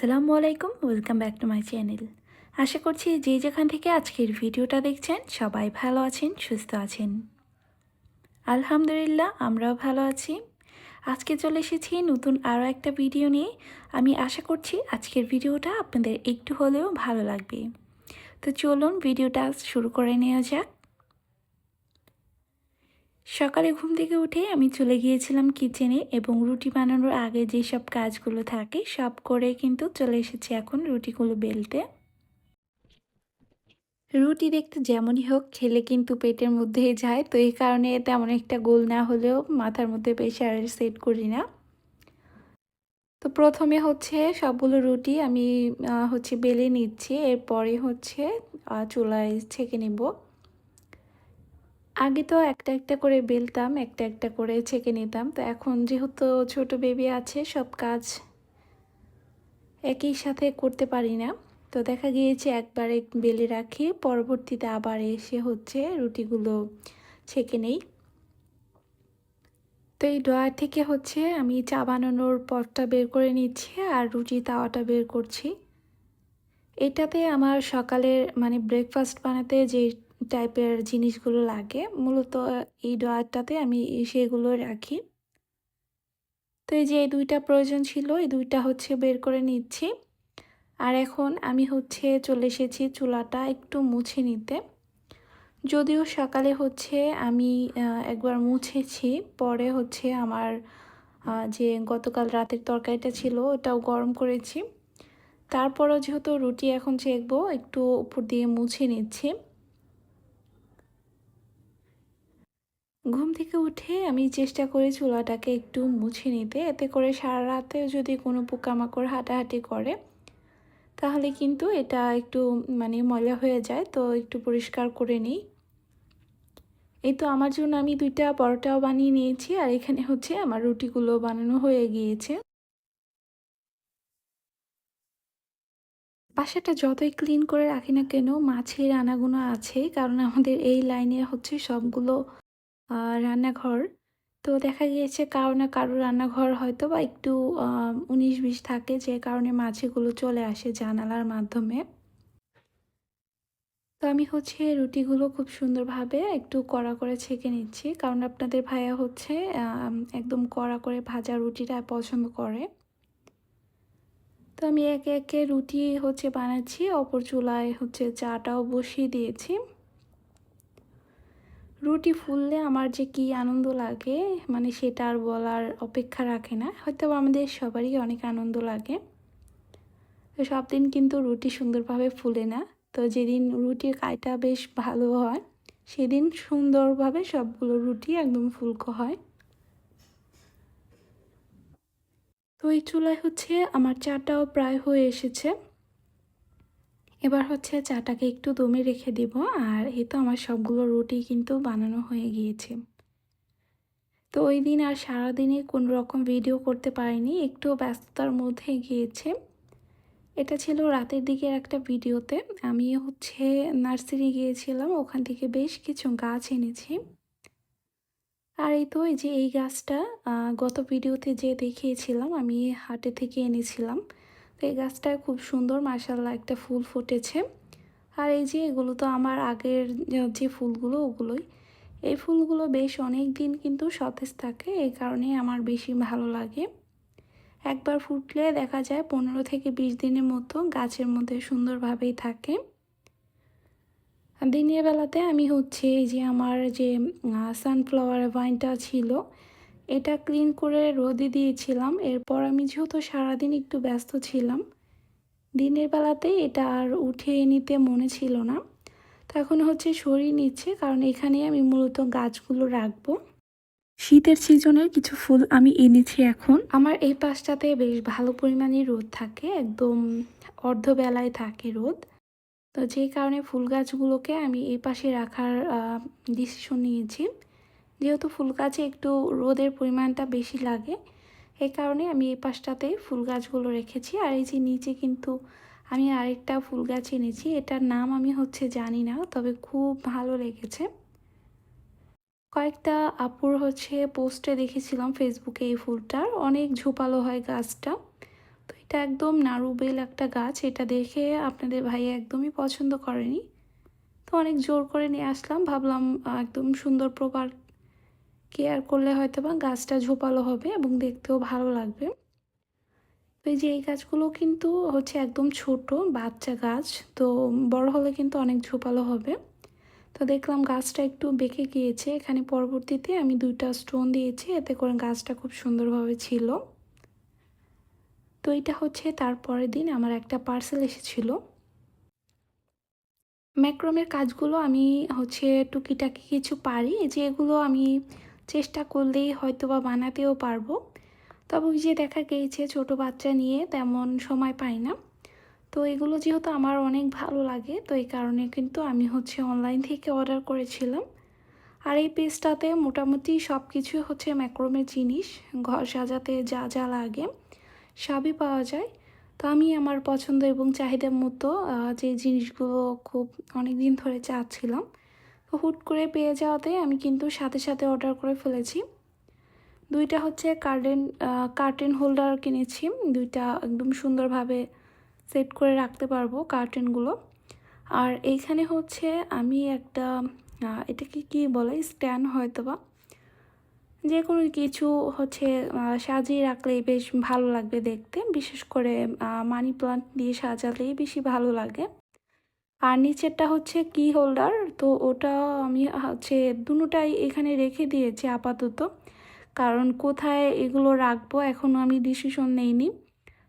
আসসালামু আলাইকুম welcome back to my channel আশা করছি যে যেখান থেকে আজকের ভিডিওটা দেখছেন, সবাই ভালো আছেন, সুস্থ আছেন। আলহামদুলিল্লাহ, আমরাও ভালো আছি। আজকে চলে এসেছি নতুন আরও একটা ভিডিও নিয়ে। আমি আশা করছি আজকের ভিডিওটা আপনাদের একটু হলেও ভালো লাগবে। তো চলুন ভিডিওটা শুরু করে নেওয়া যাক। সকালে ঘুম থেকে উঠে আমি চলে গিয়েছিলাম কিচেনে এবং রুটি বানানোর আগে যে সব কাজগুলো থাকে সব করে কিন্তু চলে এসেছি এখন রুটিগুলো বেলতে। রুটি দেখতে যেমনই হোক খেলে কিন্তু পেটের মধ্যেই যায়, তো এই কারণে তেমন একটা গোল না হলেও মাথার মধ্যে আর সেট করি না। তো প্রথমে হচ্ছে সবগুলো রুটি আমি হচ্ছে বেলে নিচ্ছি, এরপরে হচ্ছে চুলায় ছেঁকে নেব। আগে তো একটা একটা করে বেলতাম, একটা একটা করে ছেঁকে নিতাম। তো এখন যেহেতু ছোট বেবি আছে, সব কাজ একই সাথে করতে পারি না। তো দেখা গিয়েছে একবারে বেলে রাখি, পরবর্তীতে আবার এসে হচ্ছে রুটিগুলো ছেঁকে নেই। তো এই ড্রয়ার থেকে হচ্ছে আমি চা বানানোর পটটা বের করে নিচ্ছি আর রুটি তাওয়াটা বের করছি। এটাতে আমার সকালের মানে ব্রেকফাস্ট বানাতে যে টাইপের জিনিসগুলো লাগে। মূলত, এই ড্রয়ারটাতে আমি সেগুলো রাখি। তো এই যে, এই দুইটা প্রয়োজন ছিল, এই দুইটা হচ্ছে বের করে নিচ্ছি। আর এখন আমি হচ্ছে চলে এসেছি চুলাটা একটু মুছে নিতে। যদিও সকালে হচ্ছে আমি একবার মুছেছি, পরে হচ্ছে আমার যে, গতকাল রাতের তরকারিটা ছিল, ওটাও গরম করেছি। তারপরও যেহেতু রুটি এখন চেকবো একটু উপর দিয়ে মুছে নিচ্ছি। ঘুম থেকে উঠে আমি চেষ্টা করি চুলাটাকে একটু মুছে নিতে। এতে করে সারা রাতে যদি কোনো পোকামাকড় হাঁটাহাঁটি করে, তাহলে কিন্তু এটা একটু মানে ময়লা হয়ে যায়, তো একটু পরিষ্কার করে নিই। এই তো আমার জন্য আমি দুইটা পরোটাও বানিয়ে নিয়েছি, আর এখানে হচ্ছে আমার রুটিগুলো বানানো হয়ে গিয়েছে। বাসাটা যতই ক্লিন করে রাখি না কেন, মাছের আনাগুনো আছে, কারণ আমাদের এই লাইনে হচ্ছে সবগুলো রান্নাঘর। তো দেখা গিয়েছে কারও না কারও রান্নাঘর হয়তো বা একটু উনিশ বিশ থাকে যে কারণে মাছিগুলো চলে আসে জানালার মাধ্যমে। তো আমি হচ্ছে রুটিগুলো খুব সুন্দরভাবে একটু কড়া করে ছেঁকে নিচ্ছি। কারণ আপনাদের ভাইয়া হচ্ছে একদম কড়া করে ভাজা রুটিটা পছন্দ করে। তো আমি একে একে রুটি হচ্ছে বানাচ্ছি, অপর চুলায় হচ্ছে চাটাও বসিয়ে দিয়েছি। রুটি ফুললে আমার যে কি আনন্দ লাগে মানে সেটা আর বলার অপেক্ষা রাখে না। হয়তো আমাদের সবারই অনেক আনন্দ লাগে। তো সব দিন কিন্তু রুটি সুন্দরভাবে ফুলে না। তো যেদিন রুটির কাইটা বেশ ভালো হয়, সেদিন সুন্দরভাবে সবগুলো রুটি একদম ফুলকো হয়। তো এই চুলায় হচ্ছে আমার চাটাও প্রায় হয়ে এসেছে। এবার হচ্ছে চাটাকে একটু দমে রেখে দিব, আর এই তো আমার সবগুলো রুটি কিন্তু বানানো হয়ে গিয়েছে। তো ওই দিন আর সারাদিনে কোনো রকম ভিডিও করতে পারিনি, একটু ব্যস্ততার মধ্যে গিয়েছে। এটা ছিল রাতের দিকের একটা ভিডিওতে আমি হচ্ছে নার্সারি গিয়েছিলাম, ওখান থেকে বেশ কিছু গাছ এনেছি। আর এই তো এই যে এই গাছটা গত ভিডিওতে যে দেখিয়েছিলাম, আমি হাটে থেকে এনেছিলাম। তো এই গাছটায় খুব সুন্দর মার্শাল্লাহ একটা ফুল ফুটেছে। আর এই যে এগুলো তো আমার আগের যে ফুলগুলো, ওগুলোই। এই ফুলগুলো বেশ অনেক দিন কিন্তু সতেজ থাকে এই কারণে আমার বেশি ভালো লাগে। একবার ফুটলে দেখা যায় পনেরো থেকে বিশ দিনের মতো গাছের মধ্যে সুন্দরভাবেই থাকে। দিনের বেলাতে আমি হচ্ছে এই যে আমার যে সানফ্লাওয়ার ভাইনটা ছিল এটা ক্লিন করে রোদে দিয়েছিলাম। এরপর আমি যেহেতু সারাদিন একটু ব্যস্ত ছিলাম, দিনের বেলাতে এটা আর উঠে নিতে মনে ছিল না। তখন হচ্ছে সরিয়ে নিচ্ছে, কারণ এখানে আমি মূলত গাছগুলো রাখব। শীতের সিজনের কিছু ফুল আমি এনেছি এখন। আমার এই পাশটাতে বেশ ভালো পরিমাণে রোদ থাকে, একদম অর্ধবেলায় থাকে রোদ। তো যেই কারণে ফুল গাছগুলোকে আমি এই পাশে রাখার ডিসিশন নিয়েছি। যেহেতু ফুল গাছে একটু রোদের পরিমাণটা বেশি লাগে এই কারণে আমি এই পাশটাতে ফুল গাছগুলো রেখেছি। আর এই যে নিচে কিন্তু আমি আরেকটা ফুল গাছ এনেছি, এটার নাম আমি হচ্ছে জানি না, তবে খুব ভালো লেগেছে। কয়েকটা আপুর হচ্ছে পোস্টে দেখেছিলাম ফেসবুকে এই ফুলটার, অনেক ঝোপালো হয় গাছটা। তো এটা একদম নারুবেল একটা গাছ, এটা দেখে আপনাদের ভাই একদমই পছন্দ করেনি। তো অনেক জোর করে নিয়ে আসলাম, ভাবলাম একদম সুন্দর প্রপার কেয়ার করলে হয়তো বা গাছটা ঝোপালো হবে এবং দেখতেও ভালো লাগবে। তো এই যে এই গাছগুলো কিন্তু হচ্ছে একদম ছোট, বাচ্চা গাছ, তো বড় হলে কিন্তু অনেক ঝোপালো হবে। তো দেখলাম গাছটা একটু বেঁকে গিয়েছে, এখানে পরবর্তীতে আমি দুইটা স্টোন দিয়েছি, এতে করে গাছটা খুব সুন্দরভাবে ছিল। তো এটা হচ্ছে তারপরের দিন আমার একটা পার্সেল এসেছিল। ম্যাক্রমের কাজগুলো আমি হচ্ছে টুকিটাকি কিছু পারি যে এগুলো আমি চেষ্টা করলেই হয়তো বা বানাতেও পারব। তবে ওই যে দেখা গিয়েছে ছোট বাচ্চা নিয়ে তেমন সময় পাই না। তো এগুলো যেহেতু আমার অনেক ভালো লাগে, তো এই কারণে কিন্তু আমি হচ্ছে অনলাইন থেকে অর্ডার করেছিলাম। আর এই পেজটাতে মোটামুটি সব কিছু হচ্ছে ম্যাক্রোমের জিনিস, ঘর সাজাতে যা যা লাগে, সবই পাওয়া যায়। তো আমি আমার পছন্দ এবং চাহিদার মতো যে জিনিসগুলো খুব অনেক দিন ধরে চাচ্ছিলাম হুট করে পেয়ে যাওয়াতে আমি কিন্তু সাথে সাথে অর্ডার করে ফেলেছি। দুইটা হচ্ছে কার্টেন কার্টেন হোল্ডার কিনেছি। দুইটা একদম সুন্দরভাবে সেট করে রাখতে পারব কার্টেনগুলো। আর এইখানে হচ্ছে আমি একটা এটাকে কি বলে? স্ট্যান্ড হয়তো বা যে কোনো কিছু হচ্ছে সাজিয়ে রাখলেই বেশ ভালো লাগবে দেখতে। বিশেষ করে মানি প্লান্ট দিয়ে সাজালেই বেশি ভালো লাগে। আর নিচেরটা হচ্ছে কি হোল্ডার তো ওটা আমি হচ্ছে দুটাই এখানে রেখে দিয়েছি আপাতত। কারণ কোথায় এগুলো রাখব এখনও আমি ডিসিশন নেইনি।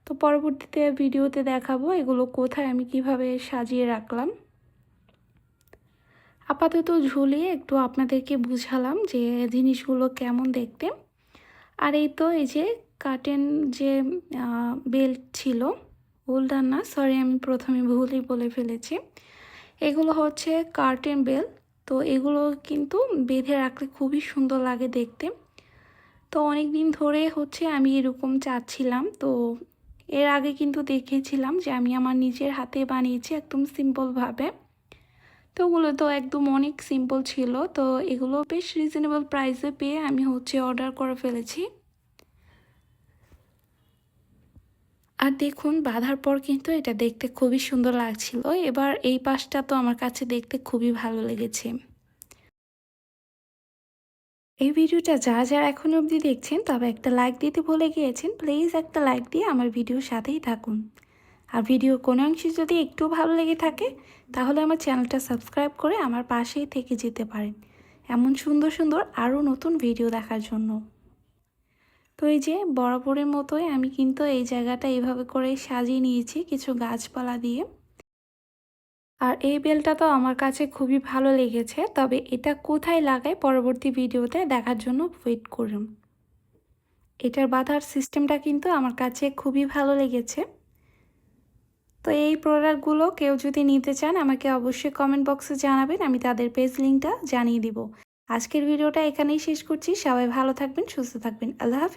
তো পরবর্তীতে ভিডিওতে দেখাবো এগুলো কোথায় আমি কীভাবে সাজিয়ে রাখলাম। আপাতত ঝুলিয়ে একটু আপনাদেরকে বুঝালাম যে জিনিসগুলো কেমন দেখতে। আর এই তো এই যে কাটেন যে বেল্ট ছিল হোল্ডার না সরি আমি প্রথমে ভুলই বলে ফেলেছি। এগুলো হচ্ছে কার্টেন বেল তো এগুলো কিন্তু বেঁধে রাখলে খুবই সুন্দর লাগে দেখতে। তো অনেক দিন ধরে হচ্ছে আমি এরকম চাচ্ছিলাম, তো এর আগে কিন্তু দেখেছিলাম যে আমি আমার নিজের হাতে বানিয়েছি একদম সিম্পলভাবে তো ওগুলো তো একদম অনেক সিম্পল ছিল, তো এগুলো বেশ রিজনেবল প্রাইসে পেয়ে আমি হচ্ছে অর্ডার করে ফেলেছি। আর দেখুন, বাঁধার পর কিন্তু এটা দেখতে খুবই সুন্দর লাগছিল। এবার এই পাশটা তো আমার কাছে দেখতে খুবই ভালো লেগেছে। এই ভিডিওটা যা যারা এখন অবধি দেখছেন, তবে একটা লাইক দিতে ভুলে গিয়েছেন প্লিজ একটা লাইক দিয়ে আমার ভিডিওর সাথেই থাকুন। আর ভিডিও কোনো অংশে যদি একটু ভালো লেগে থাকে, তাহলে আমার চ্যানেলটা সাবস্ক্রাইব করে আমার পাশেই থেকে যেতে পারেন। এমন সুন্দর সুন্দর আরও নতুন ভিডিও দেখার জন্য। তো এই যে বরাবরের মতোই আমি কিন্তু এই জায়গাটা এইভাবে করে সাজিয়ে নিয়েছি কিছু গাছপালা দিয়ে। আর এই বেলটা তো আমার কাছে খুবই ভালো লেগেছে, তবে এটা কোথায় লাগাই পরবর্তী ভিডিওতে দেখার জন্য ওয়েট করুন। এটার বাঁধার সিস্টেমটা কিন্তু আমার কাছে খুবই ভালো লেগেছে। তো এই প্রোডাক্টগুলো কেউ যদি নিতে চান, আমাকে অবশ্যই কমেন্ট বক্সে জানাবেন, আমি তাদের পেজ লিঙ্কটা জানিয়ে দিব। আজকের ভিডিওটা এখানেই শেষ করছি, সবাই ভালো থাকবেন, সুস্থ থাকবেন, আল্লাহ হাফিজ।